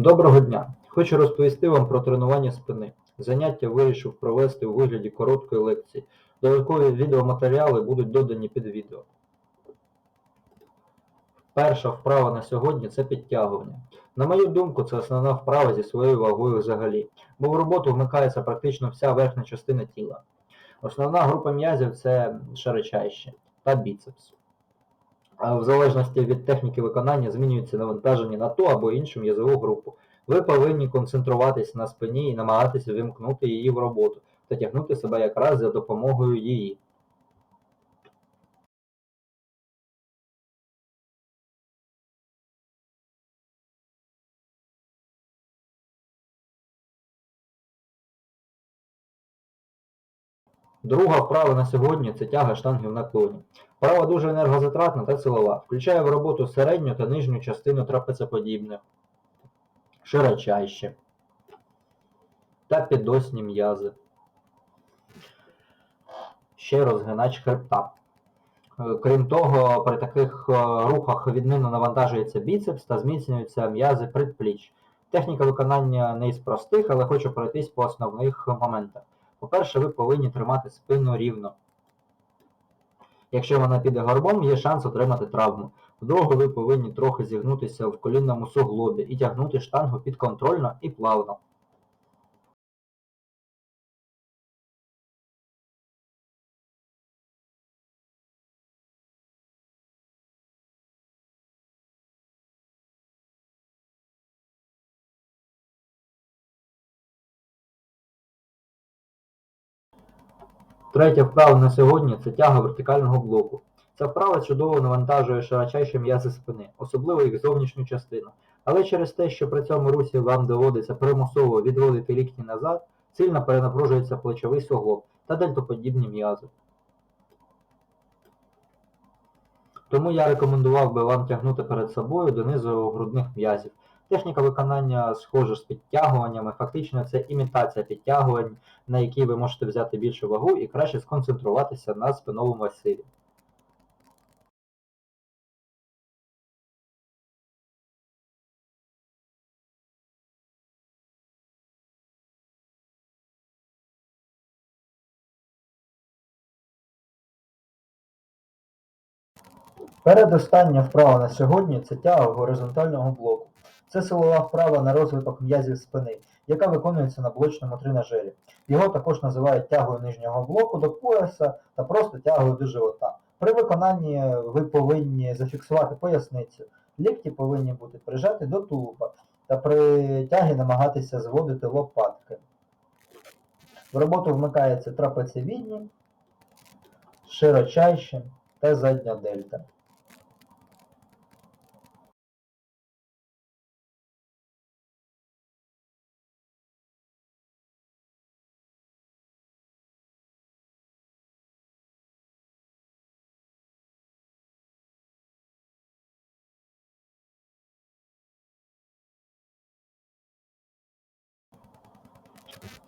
Доброго дня! Хочу розповісти вам про тренування спини. Заняття вирішив провести у вигляді короткої лекції. Додаткові відеоматеріали будуть додані під відео. Перша вправа на сьогодні це підтягування. На мою думку, це основна вправа зі своєю вагою взагалі, бо в роботу вмикається практично вся верхня частина тіла. Основна група м'язів це широчайще та біцепс. В залежності від техніки виконання змінюється навантаження на ту або іншу м'язову групу. Ви повинні концентруватись на спині і намагатися вимкнути її в роботу та тягнути себе якраз за допомогою її. Друга вправа на сьогодні це тяга штанги в наклоні. Вправа дуже енергозатратна та силова, включає в роботу середню та нижню частину трапецеподібних, широчайще та підосні м'язи. Ще розгинач хребта. Крім того, при таких е, рухах відмінно навантажується біцепс та зміцнюються м'язи предпліч. Техніка виконання не із простих, але хочу пройтись по основних моментах. По-перше, ви повинні тримати спину рівно. Якщо вона піде горбом, є шанс отримати травму. Вдруге, ви повинні трохи зігнутися в колінному суглобі і тягнути штангу підконтрольно і плавно. Третя вправа на сьогодні це тяга вертикального блоку. Ця вправа чудово навантажує широчайші м'язи спини, особливо їх зовнішню частину. Але через те, що при цьому русі вам доводиться примусово відводити лікті назад, сильно перенапружується плечовий суглоб та дельтоподібні м'язи. Тому я рекомендував би вам тягнути перед собою донизу грудних м'язів. Техніка виконання схожа з підтягуваннями, фактично це імітація підтягувань, на які ви можете взяти більшу вагу і краще сконцентруватися на спиновому масиві. Передостання вправа на сьогодні це тяга горизонтального блоку. Це силова вправа на розвиток м'язів спини, яка виконується на блочному тренажері. Його також називають тягою нижнього блоку до пояса та просто тягою до живота. При виконанні ви повинні зафіксувати поясницю, лікті повинні бути прижаті до тулуба та при тягі намагатися зводити лопатки. В роботу вмикається трапецевідні, широчайше та задня дельта.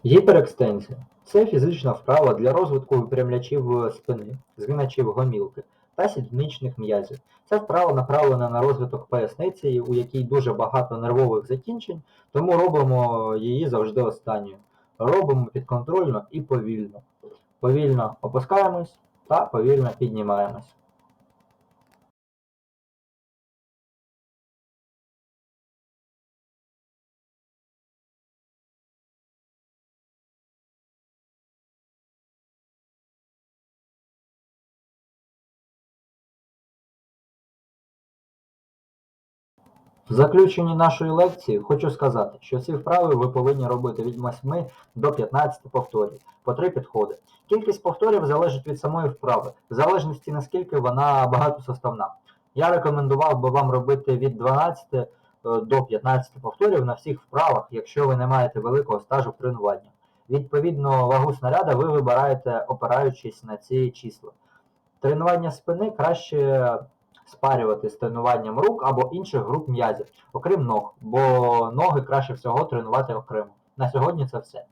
Гіперекстензія це фізична вправа для розвитку випрямлячів спини, згиначів гомілки та сідничних м'язів. Ця вправа направлена на розвиток поясниці, у якій дуже багато нервових закінчень, тому робимо її завжди останньою. Робимо підконтрольно і повільно. Повільно опускаємось та повільно піднімаємось. В заключенні нашої лекції хочу сказати, що ці вправи ви повинні робити від 8 до 15 повторів, по 3 підходи. Кількість повторів залежить від самої вправи, в залежності наскільки вона багатосоставна. Я рекомендував би вам робити від 12 е, до 15 повторів на всіх вправах, якщо ви не маєте великого стажу в тренуванні. Відповідно, вагу снаряда ви вибираєте, опираючись на ці числа. Тренування спини краще спарювати з тренуванням рук або інших груп м'язів, окрім ног, бо ноги краще всього тренувати окремо. На сьогодні це все.